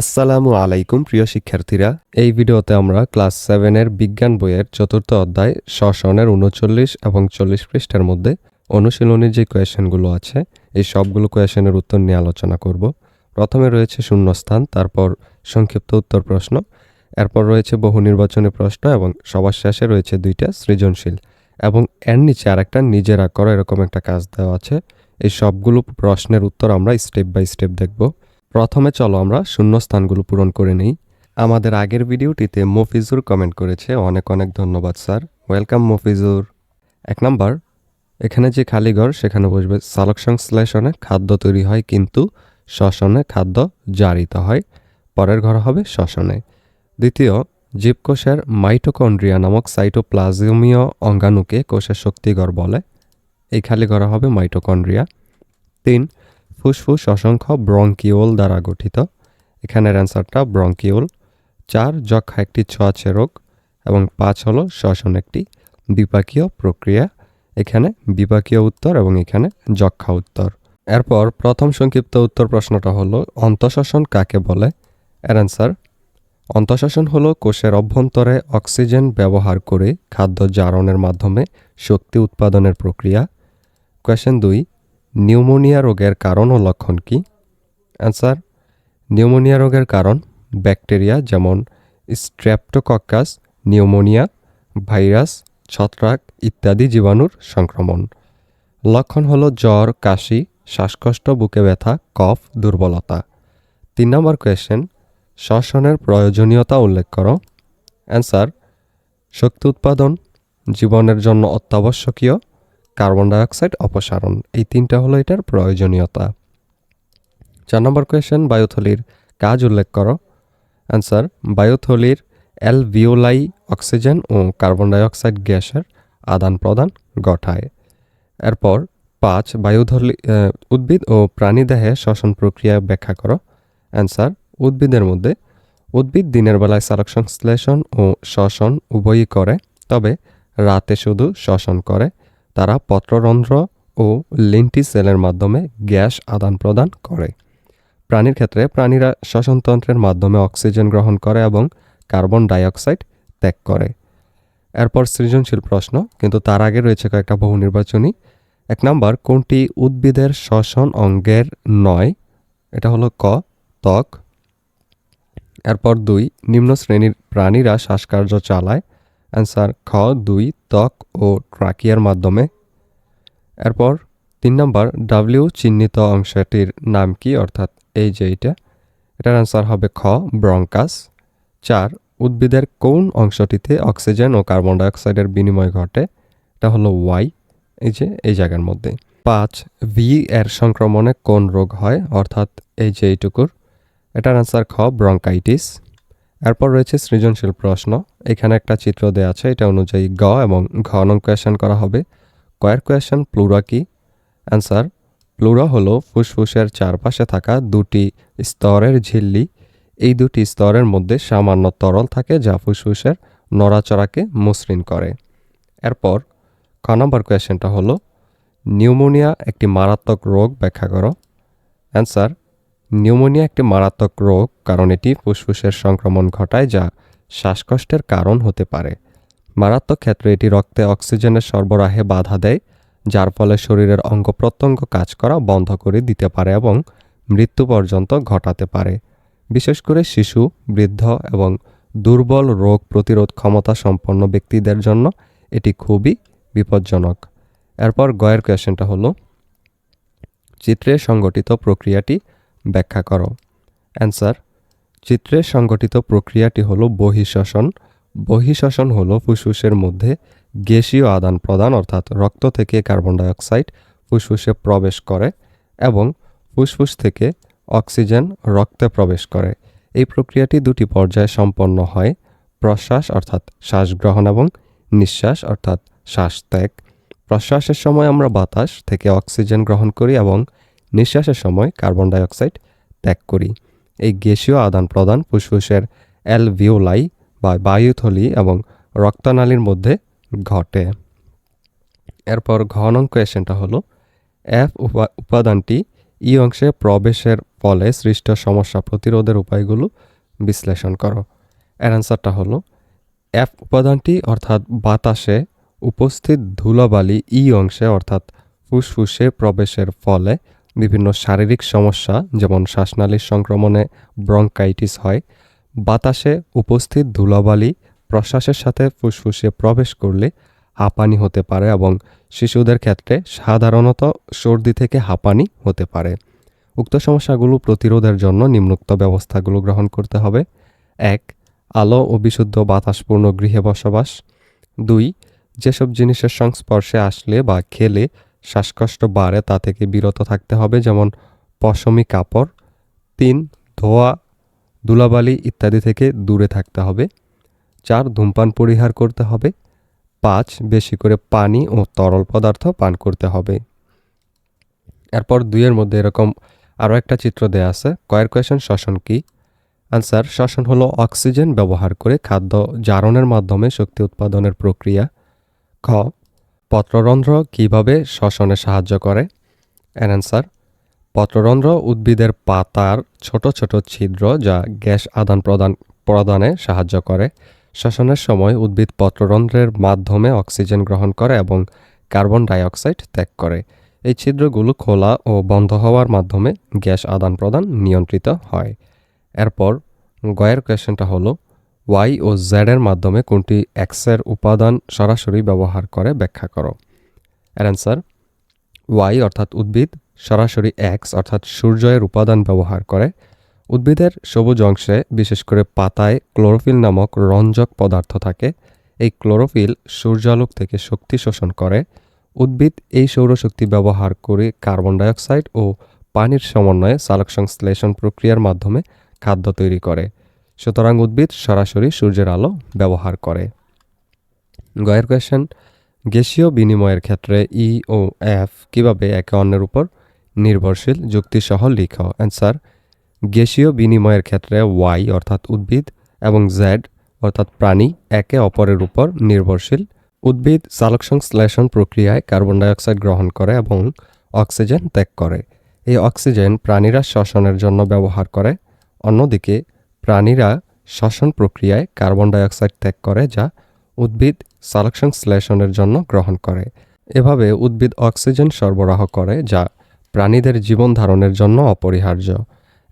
আসসালামু আলাইকুম, প্রিয় শিক্ষার্থীরা। এই ভিডিওতে আমরা ক্লাস সেভেনের বিজ্ঞান বইয়ের চতুর্থ অধ্যায় শ্বসনের উনচল্লিশ এবং চল্লিশ পৃষ্ঠার মধ্যে অনুশীলনের যে কোয়েশনগুলো আছে, এই সবগুলো কোয়েশনের উত্তর নিয়ে আলোচনা করব। প্রথমে রয়েছে শূন্যস্থান, তারপর সংক্ষিপ্ত উত্তর প্রশ্ন, এরপর রয়েছে বহু নির্বাচনী প্রশ্ন এবং সবার শেষে রয়েছে দুইটা সৃজনশীল এবং এর নিচে আরেকটা নিজেরা করো এরকম একটা কাজ দেওয়া আছে। এই সবগুলো প্রশ্নের উত্তর আমরা স্টেপ বাই স্টেপ দেখব। প্রথমে চলো আমরা শূন্যস্থানগুলো পূরণ করে নেই। আমাদের আগের ভিডিওটিতে মফিজুর কমেন্ট করেছে, অনেক অনেক ধন্যবাদ স্যার। ওয়েলকাম মফিজুর। এক নাম্বার, এখানে যে খালি ঘর, সেখানে বসবে। সালক সংশ্লেষণে খাদ্য তৈরি হয়, কিন্তু শ্বসনে খাদ্য জারিত হয়। পরের ঘর হবে শ্বসনে। দ্বিতীয়, জীবকোষের মাইটোকন্ড্রিয়া নামক সাইটোপ্লাজমীয় অঙ্গাণুকে কোষের শক্তিঘর বলে। এই খালি ঘর হবে মাইটোকন্ড্রিয়া তিন ফুসফুস অসংখ্য ব্রঙ্কিওল দ্বারা গঠিত। এখানের অ্যান্সারটা ব্রঙ্কিওল। চার যক্ষা একটি ছোঁয়াচে রোগ এবং পাঁচ হলো শ্বসন একটি বিপাকীয় প্রক্রিয়া। এখানে বিপাকীয় উত্তর এবং এখানে যক্ষা উত্তর। এরপর প্রথম সংক্ষিপ্ত উত্তর প্রশ্নটা হলো, অন্তঃশ্বসন কাকে বলে? এর অ্যান্সার, অন্তঃশ্বসন হলো কোষের অভ্যন্তরে অক্সিজেন ব্যবহার করে খাদ্য জারণের মাধ্যমে শক্তি উৎপাদনের প্রক্রিয়া। কোয়েশ্চেন দুই নিউমোনিয়া রোগের কারণ ও লক্ষণ কি? অ্যান্সার নিউমোনিয়া রোগের কারণ, ব্যাকটেরিয়া যেমন স্ট্রেপ্টোকক্কাস নিউমোনিয়া, ভাইরাস, ছত্রাক ইত্যাদি জীবাণুর সংক্রমণ। লক্ষণ হলো জ্বর, কাশি, শ্বাসকষ্ট, বুকে ব্যথা, কফ, দুর্বলতা। তিন নম্বর কোয়েশ্চেন শ্বসনের প্রয়োজনীয়তা উল্লেখ করো। অ্যান্সার শক্তি উৎপাদন, জীবনের জন্য অত্যাবশ্যকীয়। কার্বন ডাইঅক্সাইড অপসারণ। এই তিনটা হলো এটার প্রয়োজনীয়তা। চার নম্বর কোয়েশ্চেন, বায়ুথলির কাজ উল্লেখ করো। অ্যান্সার, বায়ুথলির অ্যালভিওলাই অক্সিজেন ও কার্বন ডাইঅক্সাইড গ্যাসের আদান প্রদান ঘটায়। এরপর পাঁচ, বায়ুথলি উদ্ভিদ ও প্রাণীদেহে শ্বসন প্রক্রিয়া ব্যাখ্যা করো। অ্যান্সার, উদ্ভিদের মধ্যে উদ্ভিদ দিনের বেলায় সালোক সংশ্লেষণ ও শ্বসন উভয়ই করে, তবে রাতে শুধু শ্বসন করে। তারা পত্ররন্ধ্র ও লিন্টি সেলের মাধ্যমে গ্যাস আদান প্রদান করে। প্রাণীর ক্ষেত্রে প্রাণীরা শ্বসনতন্ত্রের মাধ্যমে অক্সিজেন গ্রহণ করে এবং কার্বন ডাইঅক্সাইড ত্যাগ করে। এরপর সৃজনশীল প্রশ্ন, কিন্তু তার আগে রয়েছে কয়েকটা বহু নির্বাচনী। এক নাম্বার, কোনটি উদ্ভিদের শ্বসন অঙ্গের নয়? এটা হলো ক, ত্বক। এরপর দুই, নিম্ন শ্রেণির প্রাণীরা শ্বাসকার্য চালায় অ্যান্সার খ, দুই, ত্বক ও ট্রাকিয়ার মাধ্যমে। এরপর তিন নম্বর ডাব্লিউ চিহ্নিত অংশটির নাম কি? অর্থাৎ এই যে এইটা, এটার অ্যান্সার হবে খ, ব্রঙ্কাস। চার, উদ্ভিদের কোন অংশটিতে অক্সিজেন ও কার্বন ডাইঅক্সাইডের বিনিময় ঘটে? এটা হলো ওয়াই এই যে এই জায়গার মধ্যে। পাঁচ ভি এর সংক্রমণে কোন রোগ হয়? অর্থাৎ এই যে এইটুকুর। এটার অ্যান্সার খ, ব্রঙ্কাইটিস। এরপর রয়েছে সৃজনশীল প্রশ্ন। এখানে একটা চিত্র দেওয়া আছে, এটা অনুযায়ী গ এবং ঘ নং কোয়েশন করা হবে। কয়ের কোয়েশন প্লুরা কি? অ্যান্সার প্লুরা হলো ফুসফুসের চারপাশে থাকা দুটি স্তরের ঝিল্লি। এই দুটি স্তরের মধ্যে সামান্য তরল থাকে যা ফুসফুসের নড়াচড়াকে মসৃণ করে। এরপর ক নম্বর কোয়েশনটা হলো, নিউমোনিয়া একটি মারাত্মক রোগ, ব্যাখ্যা করো। অ্যান্সার নিউমোনিয়া একটি মারাত্মক রোগ, কারণ এটি ফুসফুসের সংক্রমণ ঘটায় যা শ্বাসকষ্টের কারণ হতে পারে। মারাত্মক ক্ষেত্রে এটি রক্তে অক্সিজেনের সরবরাহে বাধা দেয়, যার ফলে শরীরের অঙ্গ প্রত্যঙ্গ কাজ করা বন্ধ করে দিতে পারে এবং মৃত্যু পর্যন্ত ঘটাতে পারে। বিশেষ করে শিশু, বৃদ্ধ এবং দুর্বল রোগ প্রতিরোধ ক্ষমতা সম্পন্ন ব্যক্তিদের জন্য এটি খুবই বিপজ্জনক। এরপর গয়ের কোয়েশনটা হলো, চিত্রে সংগঠিত প্রক্রিয়াটি ব্যাখ্যা করো। অ্যান্সার চিত্রে সংগঠিত প্রক্রিয়াটি হলো বহিঃশ্বসন। বহিঃশ্বসন হল ফুসফুসের মধ্যে গ্যাসীয় আদান প্রদান, অর্থাৎ রক্ত থেকে কার্বন ডাইঅক্সাইড ফুসফুসে প্রবেশ করে এবং ফুসফুস থেকে অক্সিজেন রক্তে প্রবেশ করে। এই প্রক্রিয়াটি দুটি পর্যায়ে সম্পন্ন হয়। প্রশ্বাস, অর্থাৎ শ্বাস গ্রহণ এবং নিঃশ্বাস, অর্থাৎ শ্বাস ত্যাগ। প্রশ্বাসের সময় আমরা বাতাস থেকে অক্সিজেন গ্রহণ করি এবং নিঃশ্বাসের সময় কার্বন ডাইঅক্সাইড ত্যাগ করি। এই গ্যাসীয় আদান প্রদান ফুসফুসের অ্যালভিওলাই বা বায়ুথলি এবং রক্তনালীর মধ্যে ঘটে। এরপর ঘ নং কোয়েশনটা হলো, এফ উপা- উপাদানটি ই অংশে প্রবেশের ফলে সৃষ্ট সমস্যা প্রতিরোধের উপায়গুলো বিশ্লেষণ করো। এর অ্যান্সারটা হলো, এফ উপাদানটি অর্থাৎ বাতাসে উপস্থিত ধুলাবালি ই অংশে অর্থাৎ ফুসফুসে প্রবেশের ফলে বিভিন্ন শারীরিক সমস্যা, যেমন শ্বাসনালীর সংক্রমণে ব্রঙ্কাইটিস হয়, বাতাসে উপস্থিত ধুলাবালি, প্রশ্বাসের সাথে ফুসফুসে প্রবেশ করলে হাঁপানি হতে পারে এবং শিশুদের ক্ষেত্রে সাধারণত সর্দি থেকে হাঁপানি হতে পারে। উক্ত সমস্যাগুলো প্রতিরোধের জন্য নিম্নোক্ত ব্যবস্থাগুলো গ্রহণ করতে হবে। এক, আলো ও বিশুদ্ধ বাতাসপূর্ণ গৃহে বসবাস। দুই, যেসব জিনিসের সংস্পর্শে আসলে বা খেলে শ্বাসকষ্ট বাড়ে, তা থেকে বিরত থাকতে হবে, যেমন পশমি কাপড়, তিন, ধোয়া ধুলাবালি ইত্যাদি থেকে দূরে থাকতে হবে, চার, ধূমপান পরিহার করতে হবে, পাঁচ, বেশি করে পানি ও তরল পদার্থ পান করতে হবে। এরপর দুইয়ের মধ্যে এরকম আরও একটা চিত্র দেয়া আছে, কয়ের কোয়েশন শ্বসন কি? আনসার, শ্বসন হলো অক্সিজেন ব্যবহার করে খাদ্য জারণের মাধ্যমে শক্তি উৎপাদনের প্রক্রিয়া। খ পত্ররন্ধ্র কীভাবে শ্বসনে সাহায্য করে? অ্যান্সার পত্ররন্ধ্র উদ্ভিদের পাতার ছোট ছোট ছিদ্র যা গ্যাস আদান প্রদান, প্রদানে সাহায্য করে। শ্বসনের সময় উদ্ভিদ পত্ররন্ধ্রের মাধ্যমে অক্সিজেন গ্রহণ করে এবং কার্বন ডাইঅক্সাইড ত্যাগ করে। এই ছিদ্রগুলো খোলা ও বন্ধ হওয়ার মাধ্যমে গ্যাস আদান প্রদান নিয়ন্ত্রিত হয়। এরপর, গয়ের কোয়েশনটা হলো ওয়াই ও জেড এর মাধ্যমে কোনটি এক্সের উপাদান সরাসরি ব্যবহার করে ব্যাখ্যা করো। অ্যান্সার ওয়াই অর্থাৎ উদ্ভিদ সরাসরি এক্স অর্থাৎ সূর্যের উপাদান ব্যবহার করে। উদ্ভিদের সবুজ অংশে বিশেষ করে পাতায় ক্লোরোফিল নামক রঞ্জক পদার্থ থাকে। এই ক্লোরোফিল সূর্যালোক থেকে শক্তি শোষণ করে। উদ্ভিদ এই সৌরশক্তি ব্যবহার করে কার্বন ডাইঅক্সাইড ও পানির সমন্বয়ে সালোক সংশ্লেষণ প্রক্রিয়ার মাধ্যমে খাদ্য তৈরি করে। সুতরাং উদ্ভিদ সরাসরি সূর্যের আলো ব্যবহার করে। গয়ের কোয়েশন গ্যাসীয় বিনিময়ের ক্ষেত্রে ই ও এফ কীভাবে একে অন্যের উপর নির্ভরশীল? যুক্তিসহ লিখ। অ্যান্সার গ্যাসীয় বিনিময়ের ক্ষেত্রে ওয়াই অর্থাৎ উদ্ভিদ এবং জেড অর্থাৎ প্রাণী একে অপরের উপর নির্ভরশীল। উদ্ভিদ সংশ্লেষণ প্রক্রিয়ায় কার্বন ডাইঅক্সাইড গ্রহণ করে এবং অক্সিজেন ত্যাগ করে। এই অক্সিজেন প্রাণীরা শ্বসনের জন্য ব্যবহার করে। অন্যদিকে প্রাণীরা শ্বসন প্রক্রিয়ায় কার্বন ডাইঅক্সাইড ত্যাগ করে যা উদ্ভিদ সালোক সংশ্লেষণের জন্য গ্রহণ করে। এভাবে উদ্ভিদ অক্সিজেন সরবরাহ করে যা প্রাণীদের জীবন ধারণের জন্য অপরিহার্য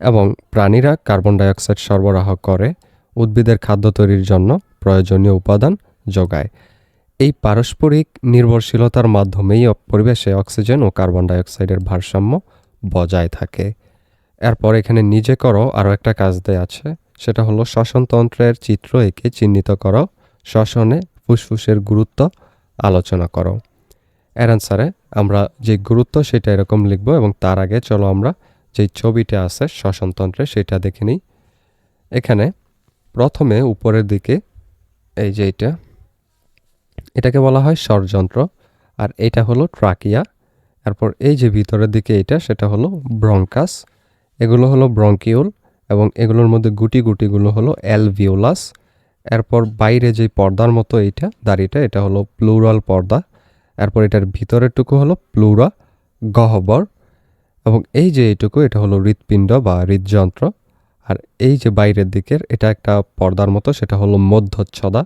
এবং প্রাণীরা কার্বন ডাইঅক্সাইড সরবরাহ করে উদ্ভিদের খাদ্য তৈরির জন্য প্রয়োজনীয় উপাদান যোগায়। এই পারস্পরিক নির্ভরশীলতার মাধ্যমেই পরিবেশে অক্সিজেন ও কার্বন ডাইঅক্সাইডের ভারসাম্য বজায় থাকে। এরপর এখানে নিজে করো আরও একটা কাজ দেয়া আছে। সেটা হলো শ্বসনতন্ত্রের চিত্র এঁকে চিহ্নিত করো শ্বসনে ফুসফুসের গুরুত্ব আলোচনা করো। এর অ্যান্সারে আমরা যে গুরুত্ব সেটা এরকম লিখব এবং তার আগে চলো আমরা যে ছবিটা আছে শ্বসনতন্ত্রে সেটা দেখে নিই। এখানে প্রথমে উপরের দিকে এই যে এটা এটাকে বলা হয় ষড়যন্ত্র আর এটা হলো ট্রাকিয়া। তারপর এই যে ভিতরের দিকে এটা সেটা হলো ব্রঙ্কাস। এগুলো হলো ব্রঙ্কিউল। এবং এগুলোর মধ্যে গুটি গুটিগুলো হলো অ্যালভিওলাস। এরপর বাইরে যে পর্দার মতো এইটা, দাড়িটা, এটা হলো প্লুরাল পর্দা। এরপর এটার ভিতরেরটুকু হলো প্লুরা, গহ্বর। এবং এই যে এইটুকু, এটা হলো হৃৎপিণ্ড বা হৃদযন্ত্র। আর এই যে বাইরের দিকের, এটা একটা পর্দার মতো, সেটা হলো মধ্যচ্ছদা।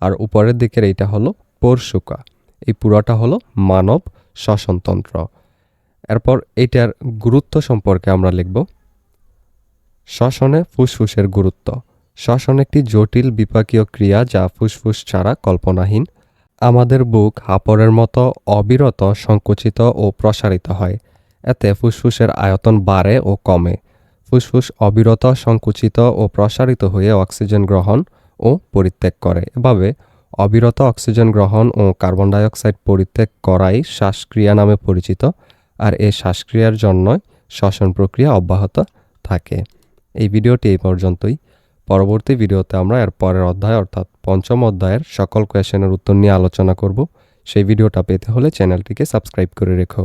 আর উপরের দিকের এইটা হলো পরশুকা। এই পুরোটা হলো মানব শ্বসনতন্ত্র। এরপর এইটার গুরুত্ব সম্পর্কে আমরা লিখব। শ্বসনে ফুসফুসের গুরুত্ব। শ্বসন একটি জটিল বিপাকীয় ক্রিয়া যা ফুসফুস ছাড়া কল্পনাহীন। আমাদের বুক হাপড়ের মতো অবিরত সংকুচিত ও প্রসারিত হয়। এতে ফুসফুসের আয়তন বাড়ে ও কমে। ফুসফুস অবিরত সংকুচিত ও প্রসারিত হয়ে অক্সিজেন গ্রহণ ও পরিত্যাগ করে। এভাবে অবিরত অক্সিজেন গ্রহণ ও কার্বন ডাইঅক্সাইড পরিত্যাগ করাই শ্বাসক্রিয়া নামে পরিচিত। আর এই শ্বাসক্রিয়ার জন্যই শ্বসন প্রক্রিয়া অব্যাহত থাকে। এই ভিডিওটি এই পর্যন্তই। পরবর্তী ভিডিওতে আমরা এর পরের অধ্যায় অর্থাৎ পঞ্চম অধ্যায়ের সকল কোয়েশনের উত্তর নিয়ে আলোচনা করব। সেই ভিডিওটা পেতে হলে চ্যানেলটিকে সাবস্ক্রাইব করে রেখো।